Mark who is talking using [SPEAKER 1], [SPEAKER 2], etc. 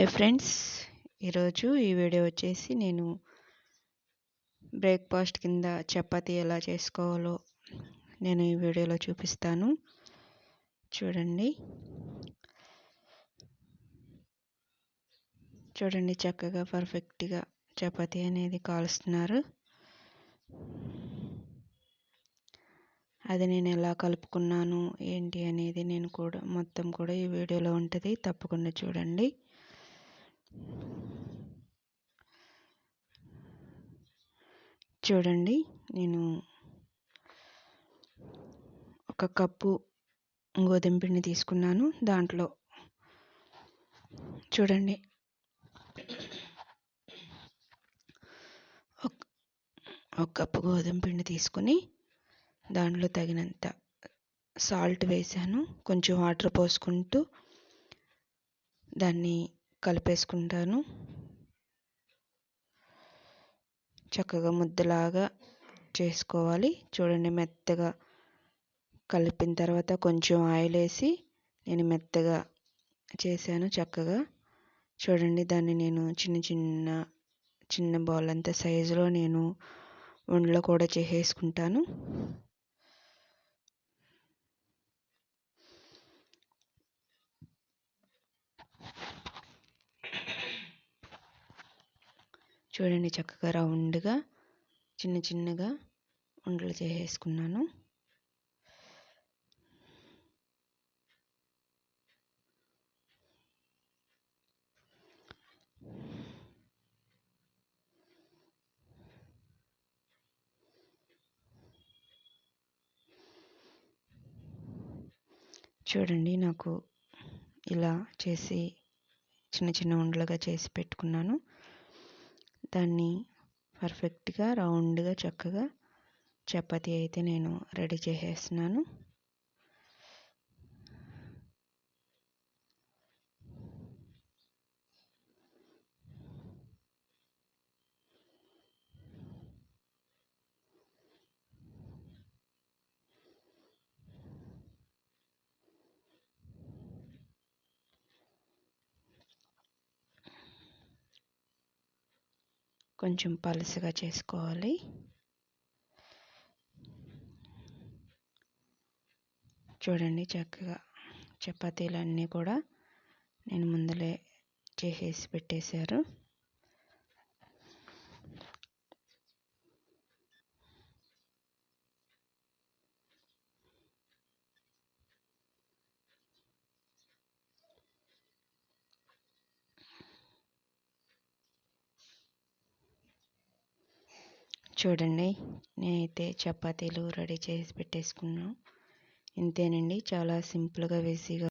[SPEAKER 1] Hi friends ఈరోజు ఈ video వచ్చేసి నేను బ్రేక్ఫాస్ట్ కింద చపాతీ ఎలా చేసుకోవాలో నేను ఈ వీడియోలో చూపిస్తాను. చూడండి. చూడండి చక్కగా పర్ఫెక్ట్గా చపాతీ అనేది కాలుస్తున్నారు. అది నేను ఎలా కలుపుకున్నాను ఏంటి అనేది నేను కూడా మొత్తం కూడా ఈ వీడియోలో ఉంటుంది తప్పకుండా చూడండి. చూడండి నేను ఒక కప్పు గోధుమ పిండి తీసుకున్నాను. దాంట్లో చూడండి ఒక కప్పు గోధుమ పిండి తీసుకొని దాంట్లో తగినంత సాల్ట్ వేసాను. కొంచెం వాటర్ పోసుకుంటూ దాన్ని కలిపేసుకుంటాను. చక్కగా ముద్దలాగా చేసుకోవాలి. చూడండి మెత్తగా కలిపిన తర్వాత కొంచెం ఆయిల్ వేసి నేను మెత్తగా చేశాను చక్కగా. చూడండి దాన్ని నేను చిన్న చిన్న చిన్న బౌల్ అంత సైజులో నేను వండలో కూడా చేసేసుకుంటాను. చూడండి చక్కగా రౌండ్గా చిన్న చిన్నగా ఉండలు చేసేసుకున్నాను. చూడండి నాకు ఇలా చేసి చిన్న చిన్న ఉండలుగా చేసి పెట్టుకున్నాను. దాన్ని పర్ఫెక్ట్గా రౌండ్గా చక్కగా చపాతీ అయితే నేను రెడీ చేసేస్తున్నాను. కొంచెం పలుసగా చేసుకోవాలి. చూడండి చక్కగా చపాతీలన్నీ కూడా నేను ముందలే చేసేసి పెట్టేశారు. చూడండి నేనైతే చపాతీలు రెడీ చేసి పెట్టేసుకున్నాను ఇంతేనండి చాలా సింపుల్గా వేసిగా